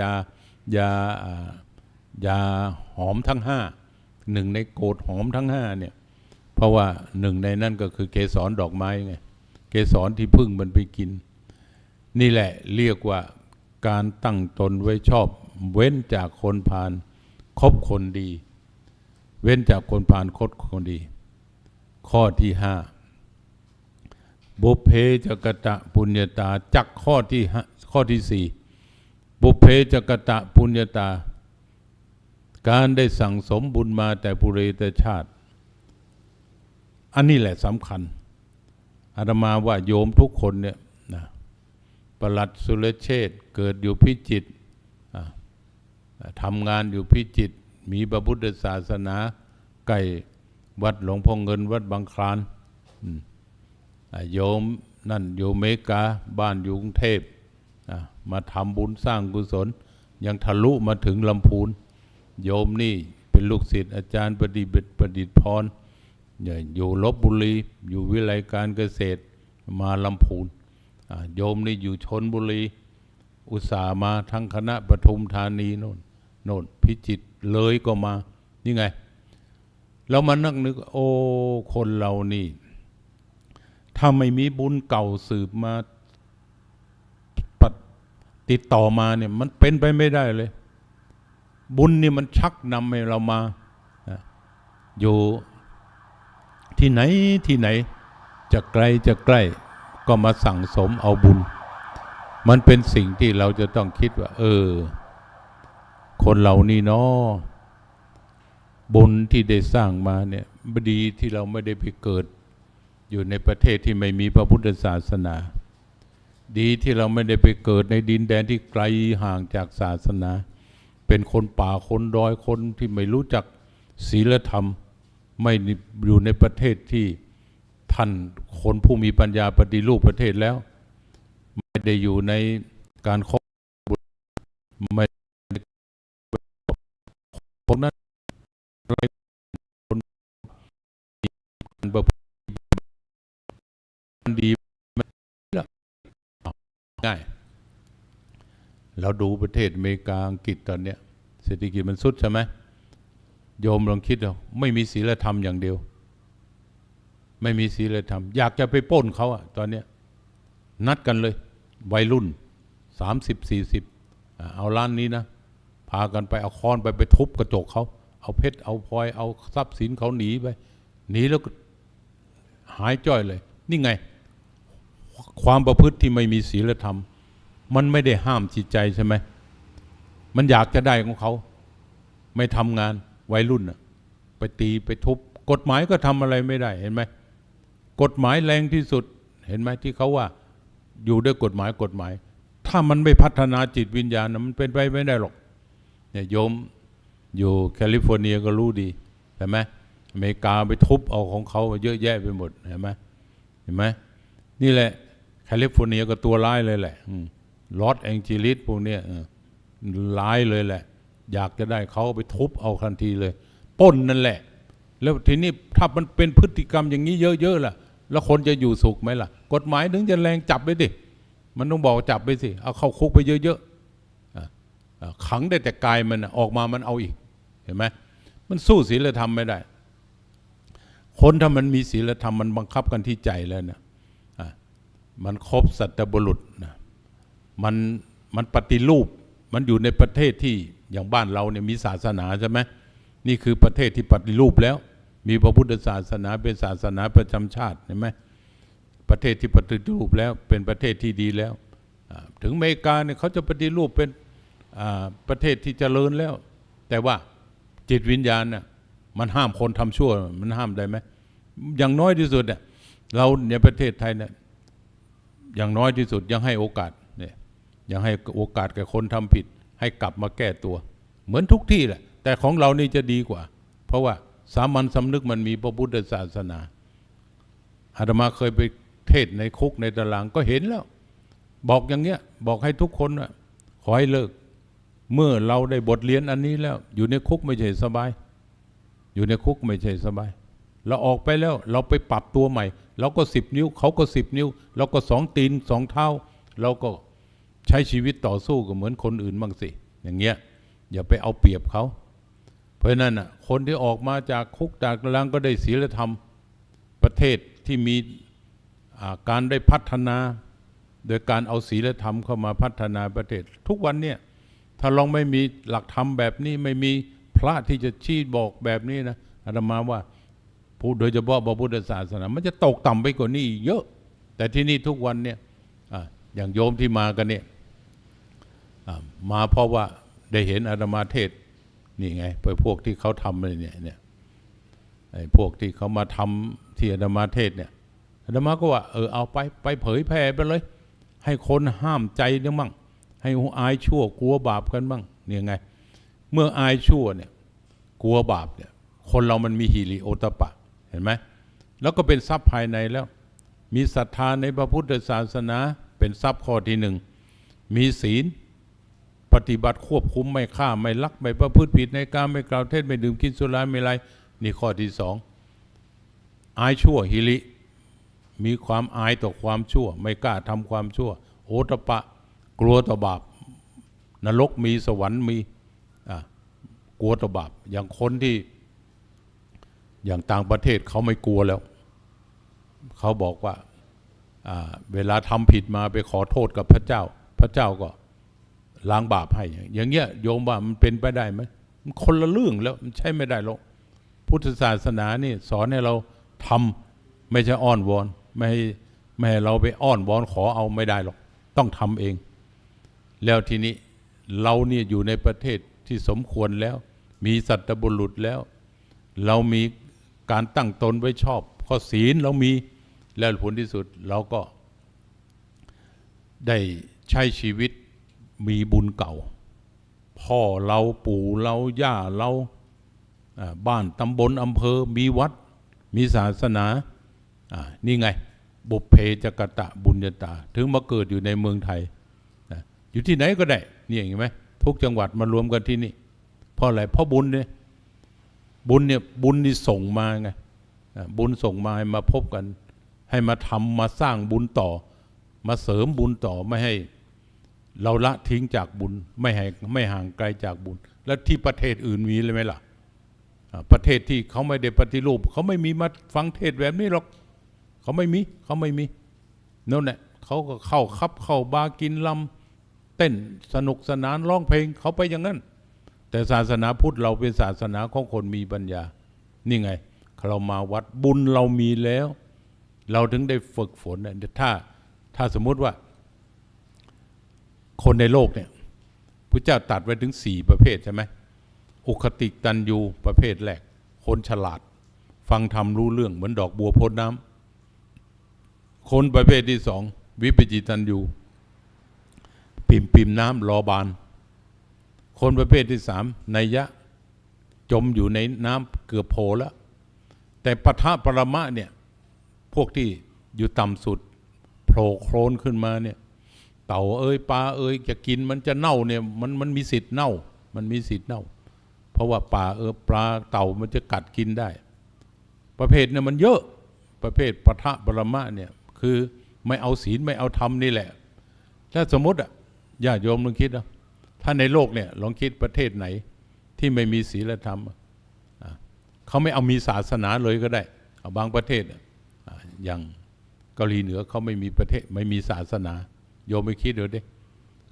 ยายายาหอมทั้งห้าหนึ่งในโกดหอมทั้งห้าเนี่ยเพราะว่าหนึ่งในนั้นก็คือเกสรดอกไม้ไงเกสรที่พึ่งมันไปกิน นี่แหละเรียกว่าการตั้งตนไว้ชอบ เว้นจากคนพาลคบคนดี เว้นจากคนพาลคบคนดี ข้อที่ห้าบุพเพจกตะปุญญาตาจักข้อที่ข้อที่สี่ บุเพจกตะปุญญาตา การได้สั่งสมบุญมาแต่ปุเรตชาติ อันนี้แหละสำคัญอาตมาว่าโยมทุกคนเนี่ยนะประหลัดสุรเชษเกิดอยู่พิจิตทำงานอยู่พิจิต มีพระพุทธศาสนาใกล้วัดหลวงพ่อเงินวัดบางคลานโยมนั่นอยู่เมกาบ้านอยู่กรุงเทพ อะมาทำบุญสร้างกุศล ยังทะลุมาถึงลำพูนโยมนี่เป็นลูกศิษย์อาจารย์ประดิษฐ์ประดิษฐ์พรอยู่ลบบุรี อยู่วิไลการเกษตรมาลำพูนโยมนี่อยู่ชนบุรี อุตส่าห์มาทั้งคณะปทุมธานีโน่นโน่นพิจิตเลยก็มา นี่ไง เรามานั่งนึก โอ้ คนเรานี่ ถ้าไม่มีบุญเก่าสืบมา ติดต่อมาเนี่ยมันเป็นไปไม่ได้เลย บุญนี่มันชักนำให้เรามาอยู่ที่ไหนที่ไหนจะไกลจะใกล้ ก็มาสั่งสมเอาบุญ มันเป็นสิ่งที่เราจะต้องคิดว่า เออ คนเรานี่เนาะบุญที่ได้สร้างมาเนี่ยบดีที่เราไม่ได้ไปเกิด อยู่ในประเทศที่ไม่มีพระพุทธศาสนา ดีที่เราไม่ได้ไปเกิดในดินแดนที่ไกลห่างจากศาสนา เป็นคนป่าคนดอยคนที่ไม่รู้จักศีลธรรม ไม่อยู่ในประเทศที่ท่านคนผู้มีปัญญาปฏิรูปประเทศแล้ว ไม่ได้อยู่ในการคบบุตรไม่คนนั้นอะไรคนมีการประพฤติดีไม่ละ ง่าย เราดูประเทศอเมริกาอังกฤษตอนเนี้ยเศรษฐกิจมันสุดใช่ไหมโยมลองคิดเอาไม่มีศีลธรรมอย่างเดียว ไม่มีศีลธรรม อยากจะไปป้นเขาอะตอนเนี้ยนัดกันเลย วัยรุ่นสามสิบสี่สิบเอาร้านนี้นะ พากันไปเอาค้อนไปไปทุบกระจกเขา เอาเพชรเอาพลอยเอาทรัพย์สินเขาหนีไป หนีแล้วหายจ้อยเลย นี่ไง ความประพฤติที่ไม่มีศีลธรรม มันไม่ได้ห้ามจิตใจใช่ไหมมันอยากจะได้ของเขา ไม่ทำงานวัยรุ่นน่ะไปตีไปทุบ กฎหมายก็ทำอะไรไม่ได้เห็นไหมกฎหมายแรงที่สุดเห็นไหมที่เขาว่าอยู่ด้วยกฎหมายกฎหมาย ถ้ามันไม่พัฒนาจิตวิญญาณมันเป็นไปไม่ได้หรอกเนี่ยโยมอยู่แคลิฟอร์เนียก็รู้ดีเห็นไหมอเมริกาไปทุบเอาของเขาเยอะแยะไปหมดเห็นไหมเห็นไหมนี่แหละ แคลิฟอร์เนียก็ตัวร้ายเลยแหละลอสแองเจลิสพวกเนี้ยร้ายเลยแหละ อยากจะได้เขาไปทุบเอาทันทีเลยป้นนั่นแหละ แล้วทีนี้ถ้ามันเป็นพฤติกรรมอย่างนี้เยอะๆล่ะ แล้วคนจะอยู่สุขไหมล่ะ กฎหมายถึงจะแรงจับไปดิมันต้องบอกจับไปสิ เอาเข้าคุกไปเยอะๆขังได้แต่กายมันออกมามันเอาอีก เห็นไหมมันสู้ศีลธรรมไม่ได้ คนถ้ามันมีศีลธรรมมันบังคับกันที่ใจแล้วเนี่ยอะ มันครบสัตบุรุษนะมันมันปฏิรูปมันอยู่ในประเทศที่อย่างบ้านเราเนี่ยมีศาสนาใช่ไหมนี่คือประเทศที่ปฏิรูปแล้ว มีพระพุทธศาสนาเป็นศาสนาประจำชาติเห็นไหมประเทศที่ปฏิรูปแล้วเป็นประเทศที่ดีแล้ว ถึงอเมริกาเนี่ยเขาจะปฏิรูปเป็นประเทศที่เจริญแล้ว แต่ว่าจิตวิญญาณน่ะมันห้ามคนทำชั่ว มันห้ามได้ไหมอย่างน้อยที่สุดเนี่ยเราในประเทศไทยเนี่ย อย่างน้อยที่สุดยังให้โอกาสเนี่ยยังให้โอกาสแก่คนทำผิด ให้กลับมาแก้ตัว เหมือนทุกที่แหละ แต่ของเรานี่จะดีกว่า เพราะว่าสามัญสำนึกมันมีพระพุทธศาสนาอาตมาเคยไปเทศในคุกในตารางก็เห็นแล้ว บอกอย่างเงี้ยบอกให้ทุกคนว่าขอให้เลิก เมื่อเราได้บทเรียนอันนี้แล้ว อยู่ในคุกไม่ใช่สบาย อยู่ในคุกไม่ใช่สบาย เราออกไปแล้วเราไปปรับตัวใหม่ เราก็สิบนิ้วเขาก็สิบนิ้ว เราก็สองตีนสองเท้า เราก็ใช้ชีวิตต่อสู้กับเหมือนคนอื่นบ้างสิ อย่างเงี้ยอย่าไปเอาเปรียบเขา เพราะนั้นน่ะคนที่ออกมาจากคุกจากตารางก็ได้ศีลธรรม ประเทศที่มีการได้พัฒนา โดยการเอาศีลธรรมเข้ามาพัฒนาประเทศ ทุกวันเนี่ยถ้าลองไม่มีหลักธรรมแบบนี้ไม่มีพระที่จะชี้บอกแบบนี้นะอาตมาว่า ผู้โดยเฉพาะพระพุทธศาสนา มันจะตกต่ำไปกว่านี้เยอะ แต่ที่นี่ทุกวันเนี่ยออย่างโยมที่มากันเนี่ยมาเพราะว่าได้เห็นอาตมาเทศนี่ไงไปพวกที่เขาทำเลยเนี่ยเนี่ยไอ้พวกที่เขามาทำที่อาตมาเทศเนี่ยอาตมาก็ว่าเออเอาไปไปเผยแผ่ไปเลย ให้คนห้ามใจเนี่ยมั่งให้อายชั่วกลัวบาปกันบ้างเนี่ยไง เมื่ออายชั่วเนี่ยกลัวบาปเนี่ยคนเรามันมีฮิริโอตปปะ เห็นไหมแล้วก็เป็นทรัพย์ภายในแล้ว มีศรัทธาในพระพุทธศาสนา เป็นทรัพย์ข้อที่หนึ่งมีศีล ปฏิบัติควบคุมไม่ฆ่าไม่ลักไม่ประพฤติผิดในการไม่กล่าวเท็จไม่ดื่มกินสุราไม่ไรนี่ข้อที่สองอายชั่วฮิริมีความอายต่อความชั่ว ไม่กล้าทำความชั่ว โอตปะ กลัวต่อบาปนรกมีสวรรค์มีกลัวต่อบาปอย่างคนที่ อย่างต่างประเทศเขาไม่กลัวแล้ว เขาบอกว่าเวลาทำผิดมาไปขอโทษกับพระเจ้า พระเจ้าก็ล้างบาปให้ อย่างเงี้ยโยมว่ามันเป็นไปได้ไหมมันคนละเรื่องแล้วมันใช่ไม่ได้หรอกพุทธศาสนานี่สอนให้เราทำไม่ใช่อ้อนวอนไม่ให้ไม่ให้เราไปอ้อนวอนขอเอาไม่ได้หรอกต้องทำเอง แล้วทีนี้เราเนี่ยอยู่ในประเทศที่สมควรแล้ว มีสัตบุรุษแล้ว เรามี การตั้งตนไว้ชอบข้อศีลเรามีแล้วผลที่สุดเราก็ได้ใช้ชีวิตมีบุญเก่า พ่อเราปู่เราย่าเราบ้านตำบลอำเภอมีวัด มีศาสนานี่ไง บุพเพจกตะบุญญาตา ถึงมาเกิดอยู่ในเมืองไทยอยู่ที่ไหนก็ได้นี่เห็นไหมทุกจังหวัดมารวมกันที่นี่เพราะอะไรเพราะบุญเนี่ย บุญเนี่ยบุญนี่ส่งมาไงบุญส่งมาให้มาพบกัน ให้มาทำมาสร้างบุญต่อ มาเสริมบุญต่อไม่ให้เราละทิ้งจากบุญไม่ให้ไม่ห่างไกลจากบุญ แล้วที่ประเทศอื่นมีเลยไหมล่ะ ประเทศที่เขาไม่ได้ปฏิรูปเขาไม่มีมาฟังเทศแบบนี้หรอกเขาไม่มีเขาไม่มีนั่นแหละเขาก็เข้าคับเข้าบาร์กินลำเต้นสนุกสนานร้องเพลงเขาไปอย่างนั้น แต่ศาสนาพุทธเราเป็นศาสนาของคนมีปัญญา นี่ไง เรามาวัดบุญเรามีแล้ว เราถึงได้ฝึกฝนน่ะถ้าถ้าสมมุติว่า คนในโลกเนี่ยพระเจ้าตัดไว้ถึงสี่ประเภทใช่ไหมอุคติตันยูประเภทแรกคนฉลาด ฟังธรรมรู้เรื่องเหมือนดอกบัวพ้นน้ำคนประเภทที่สองวิปจิตันยูปิมปิมน้ำรอบาน คนประเภทที่สามนัยยะจมอยู่ในน้ำเกือบโผล่แล้ว แต่ปะทะปรมะเนี่ย พวกที่อยู่ต่ำสุดโผล่โคลนขึ้นมาเนี่ย เต่าเอ้ยปลาเอ้ยจะกินมันจะเน่าเนี่ยมันมันมีสิทธิ์เน่า มันมีสิทธิ์เน่า เพราะว่าปลาเออปลาเต่ามันจะกัดกินได้ ประเภทเนี่ยมันเยอะประเภทปะทะปรมะเนี่ยคือไม่เอาศีลไม่เอาธรรมนี่แหละ ถ้าสมมติอะญาติโยมลองคิดนะ ถ้าในโลกเนี่ยลองคิดประเทศไหนที่ไม่มีศีลธรรมเขาไม่เอามีศาสนาเลยก็ได้าบางประเทศออย่างเกาหลีเหนือเขาไม่มีประเทศไม่มีศาสนา โยมไม่คิดเดี๋ยวดิ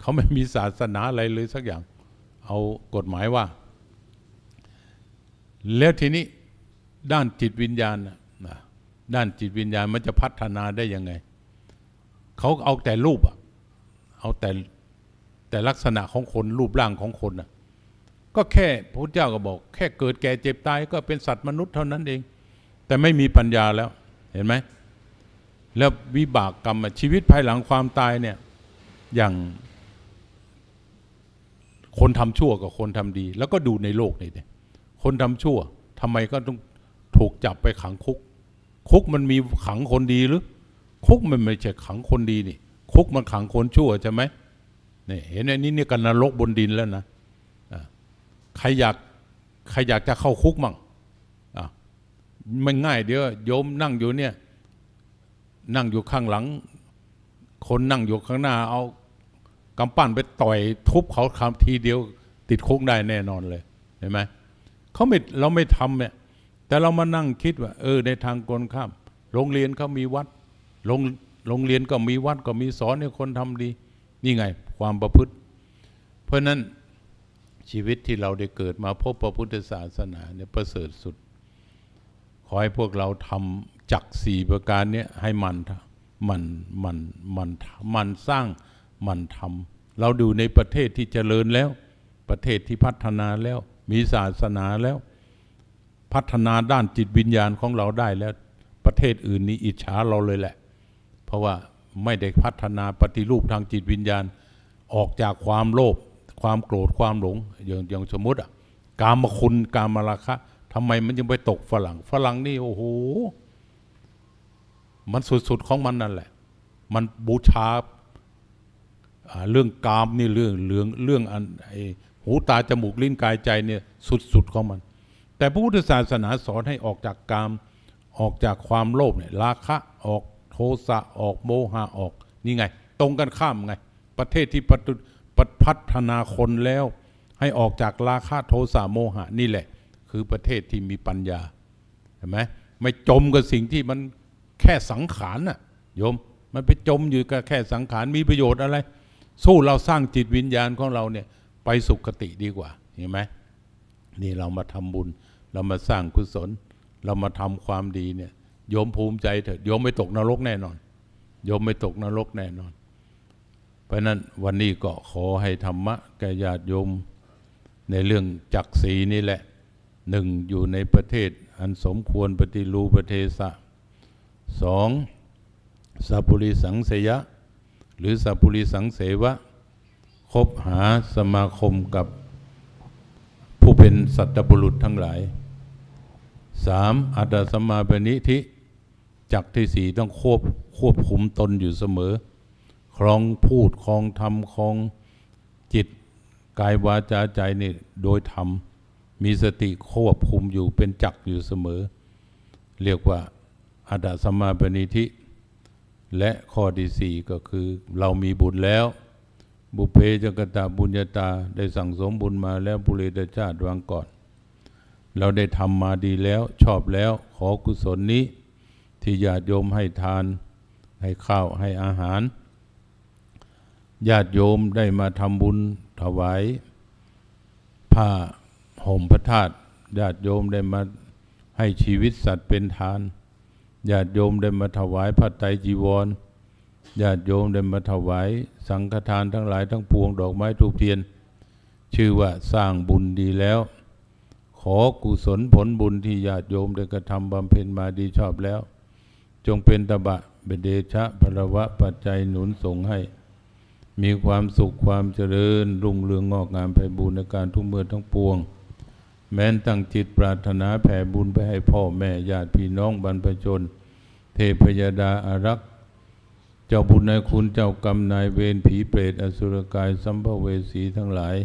เขาไม่มีศาสนาอะไรเลยสักอย่าง เอากฎหมายว่า แล้วทีนี้ด้านจิตวิญญาณนะด้านจิตวิญญาณมันจะพัฒนาได้ยังไงเขาเอาแต่รูปอะเอาแต่ แต่ลักษณะของคนรูปร่างของคนน่ะก็แค่พระพุทธเจ้าก็บอก แค่เกิดแก่เจ็บตายก็เป็นสัตว์มนุษย์เท่านั้นเอง แต่ไม่มีปัญญาแล้วเห็นไหมแล้ววิบากกรรมชีวิตภายหลังความตายเนี่ยอย่างคนทำชั่วกับคนทำดี แล้วก็ดูในโลกนี่ดิคนทำชั่วทำไมก็ต้องถูกจับไปขังคุก คุกมันมีขังคนดีหรือ คุกมันไม่ใช่ขังคนดีนี่ คุกมันขังคนชั่วใช่ไหม นี่เห็นไหมนี่นี่กันนรกบนดินแล้วนะใครอยากใครอยากจะเข้าคุกมั่งอะมันง่ายเดียวโยมนั่งอยู่เนี่ยนั่งอยู่ข้างหลัง คนนั่งอยู่ข้างหน้า เอากำปั้นไปต่อยทุบเขาคำทีเดียว ติดคุกได้แน่นอนเลยเห็นไหมเขาไม่เราไม่ทำเนี่ยแต่เรามานั่งคิดว่า เออ ในทางกลข้าม โรงเรียนเขามีวัดโรงโรงเรียนก็มีวัดก็มีสอนให้คนทำดี นี่ไงความประพฤติ เพราะนั้นชีวิตที่เราได้เกิดมาพบพระพุทธศาสนาเนี่ยประเสริฐสุด ขอให้พวกเราทำจักสี่ประการเนี้ยให้มันมันมันมันมันสร้างมันทำเราดูในประเทศที่เจริญแล้ว ประเทศที่พัฒนาแล้ว มีศาสนาแล้ว พัฒนาด้านจิตวิญญาณของเราได้แล้ว ประเทศอื่นนี้อิจฉาเราเลยแหละ เพราะว่า ไม่ได้พัฒนาปฏิรูปทางจิตวิญญาณ ออกจากความโลภความโกรธความหลงอย่างอย่างสมมติอะกามคุณกามราคะทำไมมันยังไปตกฝรั่งฝรั่งนี่โอ้โหมันสุดๆของมันนั่นแหละ มันบูชาอ่าเรื่องกามนี่เรื่องเรื่องเรื่องอันไอหูตาจมูกลิ้นกายใจเนี่ยสุดๆของมัน แต่พระพุทธศาสนาสอนให้ออกจากกามออกจากความโลภเนี่ยราคะออก โทสะออกโมหะออก นี่ไง ตรงกันข้ามไง ประเทศที่ปฏิพัฒนาคนแล้ว ให้ออกจากราคะโทสะโมหะนี่แหละ คือประเทศที่มีปัญญาเห็นไหมไม่จมกับสิ่งที่มันแค่สังขารน่ะโยมมันไปจมอยู่กับแค่สังขารมีประโยชน์อะไร สู้เราสร้างจิตวิญญาณของเราเนี่ยไปสุคติดีกว่าเห็นไหมนี่เรามาทำบุญ เรามาสร้างกุศล เรามาทำความดีเนี่ย โยมภูมิใจเถอะโยมไม่ตกนรกแน่นอนโยมไม่ตกนรกแน่นอน เพราะนั้นวันนี้ก็ขอให้ธรรมะแก่ญาติโยมในเรื่องจักสีนี่แหละหนึ่งอยู่ในประเทศอันสมควรปฏิรูประเทศะสองสัพพุริสังเสยะ หรือสัพพุริสังเสวะ คบหาสมาคมกับผู้เป็นสัตบุรุษทั้งหลายสามอัตตสมมาปณิธิ จักที่สี่ต้องควบควบคุมตนอยู่เสมอ ครองพูดครองทำครองจิตกายวาจาใจนี่โดยธรรมมีสติควบคุมอยู่เป็นจักอยู่เสมอ เรียกว่าอัตตสมมาปณิธิ และข้อที่สี่ก็คือเรามีบุญแล้ว บุเพจกตาบุญญาตาได้สั่งสมบุญมาแล้วบุเรตชาติวางก่อน เราได้ทำมาดีแล้วชอบแล้วขอกุศลนี้ ที่ญาติโยมให้ทานให้ข้าวให้อาหาร ญาติโยมได้มาทำบุญถวายผ้าห่มพระธาตุญาติโยมได้มาให้ชีวิตสัตว์เป็นทาน ญาติโยมได้มาถวายผ้าไตรจีวร ญาติโยมได้มาถวายสังฆทานทั้งหลายทั้งปวงดอกไม้ทูปเทียน ชื่อว่าสร้างบุญดีแล้ว ขอกุศลผลบุญที่ญาติโยมได้กระทำบำเพ็ญมาดีชอบแล้ว จงเป็นตบะเบเดชะพลวะปัจจัยหนุนส่งให้ มีความสุขความเจริญ รุ่งเรืองงอกงามไพบูรณ์ในการทุกเมื่อทั้งปวง แม้นตั้งจิตปรารถนาแผ่บุญไปให้พ่อแม่ญาติพี่น้องบรรพชน เทพยดาอารักษ์เจ้าบุญนายคุณเจ้ากรรมนายเวรผีเปรตอสุรกายสัมภเวสีทั้งหลาย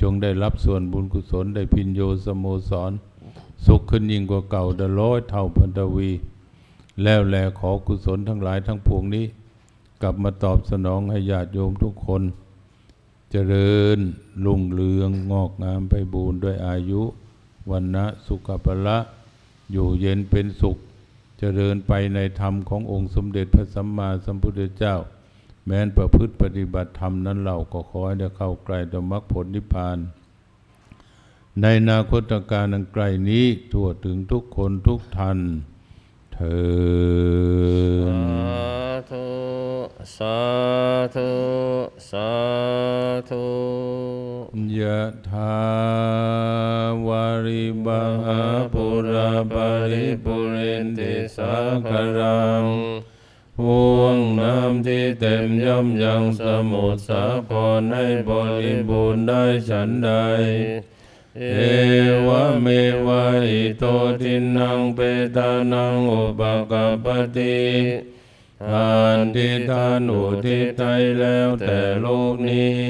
จงได้รับส่วนบุญกุศลได้พินโยสโมสร สุขขึ้นยิ่งกว่าเก่าดร้อยเท่าพันตวี แล้วแลขอกุศลทั้งหลายทั้งปวงนี้ กลับมาตอบสนองให้ญาติโยมทุกคน เจริญรุ่งเรืองงอกงามไปบูรด้วยอายุวันนะสุขภละอยู่เย็นเป็นสุข เจริญไปในธรรมขององค์สมเด็จพระสัมมาสัมพุทธเจ้า แม้นประพฤติปฏิบัติธรรมนั้นเราก็ขอให้ได้เข้าใกล้ต่อมรรคผลนิพพาน ในนาคตการอันไกลนี้ทั่วถึงทุกคนทุกท่าน เถิดสาธุสาธุสาธุยะถาวาริบาหาปุราปาริปุเรนติสาคารังห่วงน้ำที่เต็มย่อมยังสมุทรสาครให้บริบูรณ์ได้ฉันใด เอวเมวะอิโตทินังเปตานังอุปกปปติทานที่ทานอุทิศให้แล้วแต่โลกนี้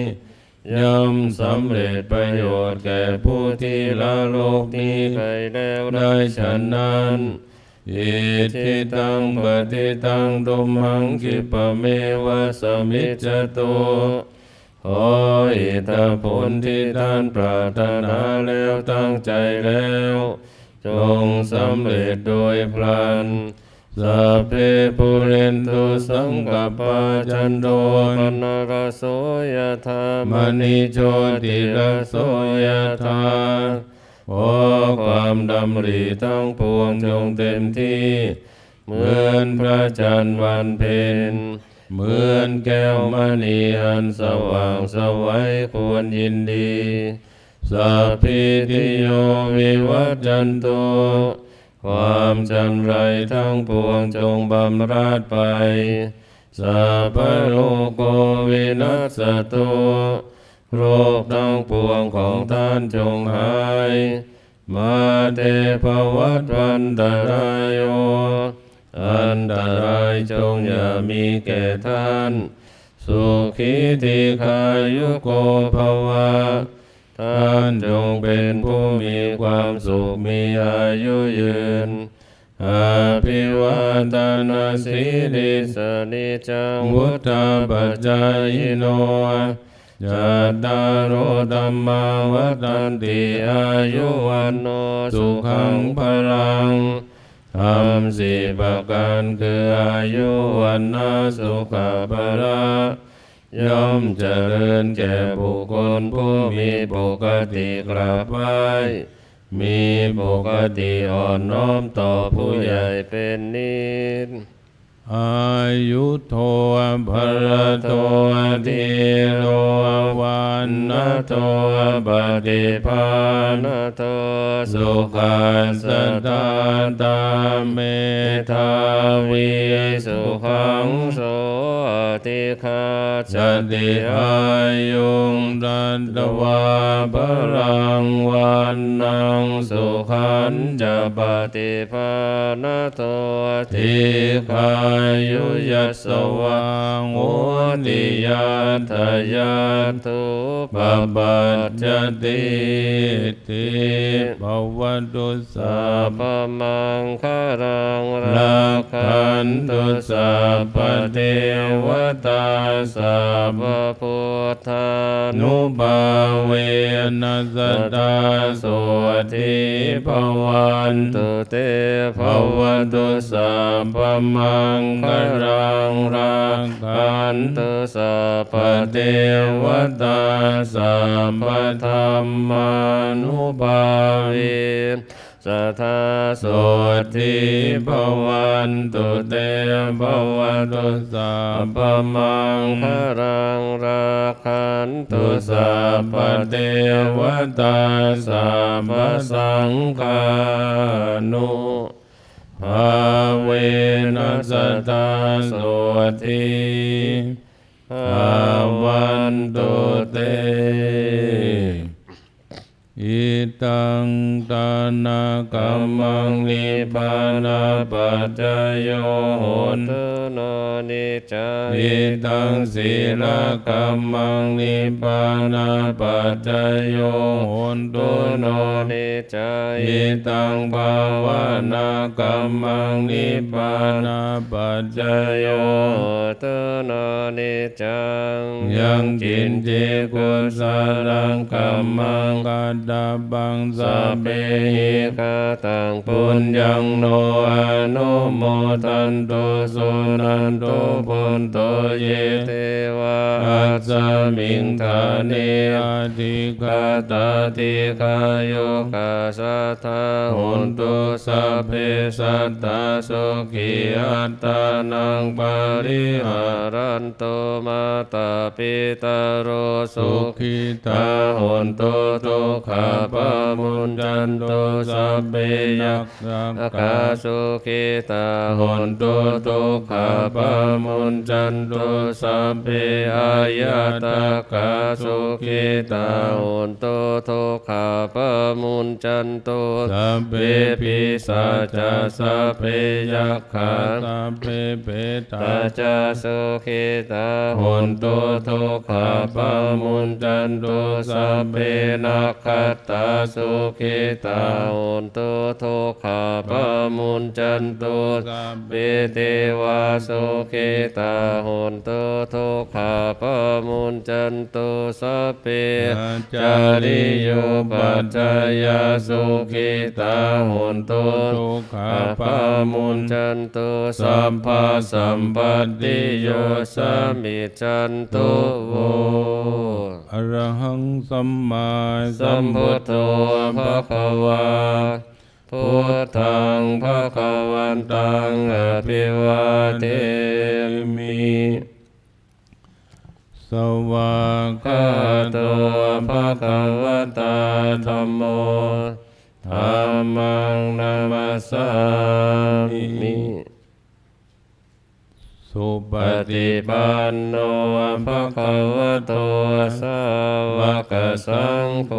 ย่อมสำเร็จประโยชน์แก่ผู้ที่ละโลกนี้ไปแล้วได้ฉันนั้นอิทิตังปฏิตังตุมหังคิปะเมวะสมิจจโต ขออิทธผลที่ท่านปรารถนาแล้วตั้งใจแล้ว จงสำเร็จโดยพลันสัพเพปุเรนตุสังกปปาจันโทปนรโสยธามณิโชติรโสยธาขอความดำริทั้งปวงจงเต็มที่ เหมือนพระจันทร์วันเพ็ญ เหมือนแก้วมณีอันสว่างสวัยควรยินดีสัพพิติโยวิวัจจันโตความจันไรทั้งปวงจงบำราดไปสัพพโลกโกวินัสตุโรคทั้งปวงของท่านจงหาย มาเตภวัตวันตรายโย อันตรายจงอย่ามีแก่ท่าน สุขีติขายุโกภวะท่านจงเป็นผู้มีความสุขมีอายุยืนอาภิวาตนาสีริสนิจังวุฒาปัจจายโนจัตตารโอธรรมาวัฏันติอายุวันโนสุขังพลัง ทำสี่ประการคืออายุวันนาสุขภาระย่อมเจริญแก่บุคคลผู้มีปกติกราบไหวมีปกติอ่อนน้อมต่อผู้ใหญ่เป็นนิด อายุโทภรโตติโรวันนโตปฏิภาณนาโตสุขัสสตาตาเมธาวิสุขังโสติคาสติอายุงดันตวาพลังวันนังสุขันจะปฏิภาณนาโตทิคายุยัสสวังโหติยัตถยัตตุปปัจจติติภวตุสัพมังคารังรักขันตุสัพเทวตาสัพพุทธานุนุบาเวนัสตาโสทิภวันตุเตภภวตุสัพมังครังรักขันตุสัพพปเทวตาสัมปธรรมานุภาเวสัทธาโสโสทิภวันตุเตภวัตุสัพพมังคารังรักขันตุสัพเทวตาสัพสังฆานุ ภาเวนัสตาโสทิภาวันตุเต ตังตานากัมมังนิพพานาปัจจโยโหตนานิจาอิตังศีลกัมมังนิพพานาปัจจโยโหตุโนนานิจาอิตังภาวนากัมมังนิพพานาปัจจโยตุนานิจังยังกินเจกุสารังกัมมังกัดดาบงสัพเปเพหิกาตังปุญญังโนอนุโมทันโตสุนันโตปุนโตเยเทวาอัสสมิงธาเนอาทิกาตาติกาโยกาสัทธาหุนตุสัพพเพสัตตาสุขีอัตตานังปาริหารันโตมาตาปิตาโรสุขิตาหุนตุตุทุกขาขามุนจันโตุสัพเพยักกษ์อากาสุขิตาหุนโตุตุทุกขาขาปมุนจันโตุสัพเพอายยาตาตากาสุขิตาหุนตุทุกขาปมุนจันตุ สัพเพเปปิปิสัสัจจจจะสัสัพพเพเพยัยักกขาขาสัพเพเปตาตาจาสุขิตาโหหุนนตุตุทุทุกกขาขาปปะมุมุนนจัจันนตุตุสัสัพพเพเพนันักกขัขัตตตาตาสุขิตาโหนตุทุกขาปะมุนจันตุสัพเปเตวาสุขิตาโหนตุทุกขาปะมุนจันตุสัพเพจาริโยปัจจายาสุขิตาโหนตุทุกขาอาปะภามุนจันตุสัพพะสัมปติโยสามิจันตุโวอรหังสัมมาสัมพุทโธภะคะวาพุทธังภะคะวันตังอภิวาเทมิสวากขะโตภะคะวตาธัมโม ธัมมังนามัสสามิสุปปฏิฏิปันโนภะคะวะโตสาวกสังโฆ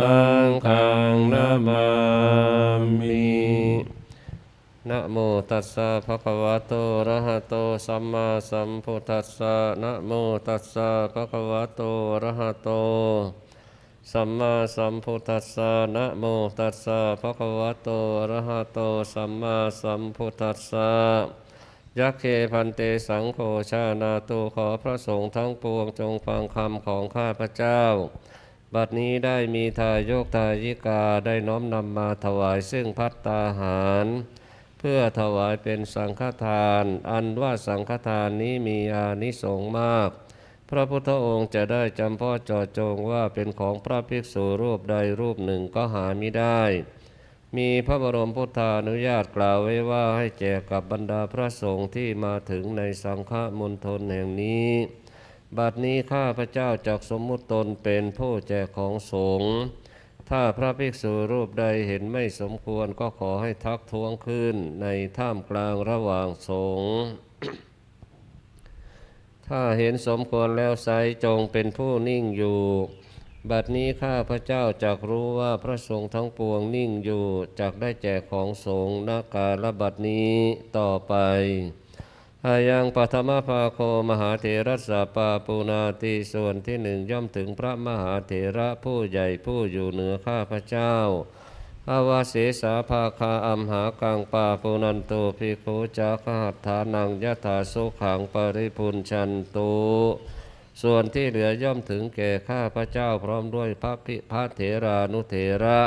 สังฆังนามามินะโมตัสสะภะคะวะโตอะระหะโตสัมมาสัมพุทธัสสะนะโมตัสสะภะคะวะโตอะระหะโต สัมมาสัมพุทธัสสะนะโมตัสสะภะคะวะโตอะระหะโตสัมมาสัมพุทธัสสะยักเคพันเตสังโฆชานาตุขอพระสงฆ์ทั้งปวงจงฟังคำของข้าพเจ้า บัดนี้ได้มีทายกทายิกาได้น้อมนำมาถวายซึ่งพัตตาหาร เพื่อถวายเป็นสังฆทาน อันว่าสังฆทานนี้มีอานิสงส์มาก พระพุทธองค์จะได้จำเพาะเจาะจงว่าเป็นของพระภิกษุรูปใดรูปหนึ่งก็หาไม่ได้ มีพระบรมพุทธานุญาตกล่าวไว้ว่าให้แจกกับบรรดาพระสงฆ์ที่มาถึงในสังฆมณฑลแห่งนี้ บัดนี้ข้าพระเจ้าจักสมมุติตนเป็นผู้แจกของสงฆ์ถ้าพระภิกษุรูปใดเห็นไม่สมควรก็ขอให้ทักท้วงขึ้นในท่ามกลางระหว่างสงฆ์ ถ้าเห็นสมควรแล้วไซจงเป็นผู้นิ่งอยู่ บัดนี้ข้าพระเจ้าจักรู้ว่าพระสงฆ์ทั้งปวงนิ่งอยู่จักได้แจกของสงฆ์นาการบัดนี้ต่อไปหายังปัทมภาโคมหาเถรสาปาปูนาติส่วนที่หนึ่งย่อมถึงพระมหาเถระผู้ใหญ่ผู้อยู่เหนือข้าพระเจ้า อาวาเสสาภาคาอัมหากังปาปุนันโตภิกขุจาคหัตถานังยะถาสุขังปริพุนชันตุส่วนที่เหลือย่อมถึงแก่ข้าพระเจ้าพร้อมด้วยพระพิพระเถรานุเถระ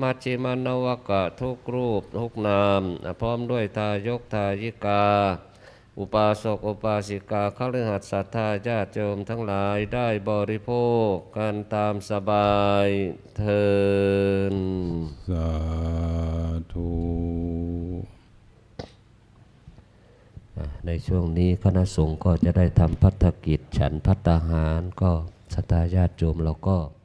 มัชฌิมานวกะทุกรูปทุกนาม พร้อมด้วยทายกทายิกา อุปาสกอุปาสิกาขฤหัสศรัทธาญาติโยมทั้งหลายได้บริโภคกันตามสบายเทินสาธุอะในช่วงนี้คณะสงฆ์ก็จะได้ทำพัฒกิจฉันพัตตาหารก็สตาญาติโยมเราก็ร่วม